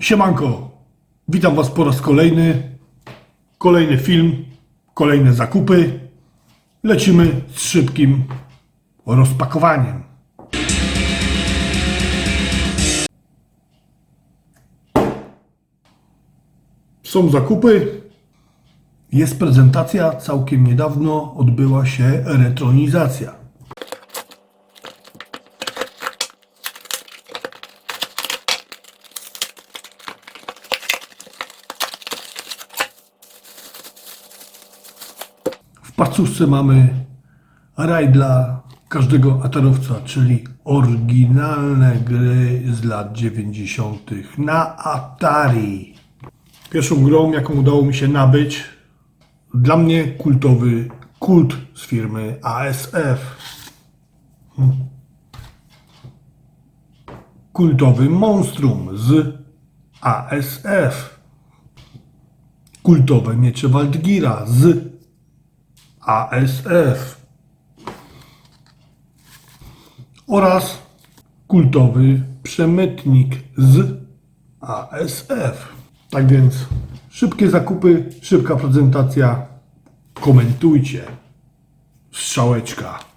Siemanko, witam Was po raz kolejny. Kolejny film, kolejne zakupy. Lecimy z szybkim rozpakowaniem. Są zakupy. Jest prezentacja. Całkiem niedawno odbyła się retronizacja. Pacuszce mamy raj dla każdego atarowca, czyli oryginalne gry z lat 90. na Atari. Pierwszą grą, jaką udało mi się nabyć, dla mnie kultowy kult z firmy ASF. Hmm. Kultowy monstrum z ASF. Kultowe miecze Waldgira z ASF oraz kultowy przemytnik z ASF. Tak więc szybkie zakupy, szybka prezentacja. Komentujcie. Strzałeczka.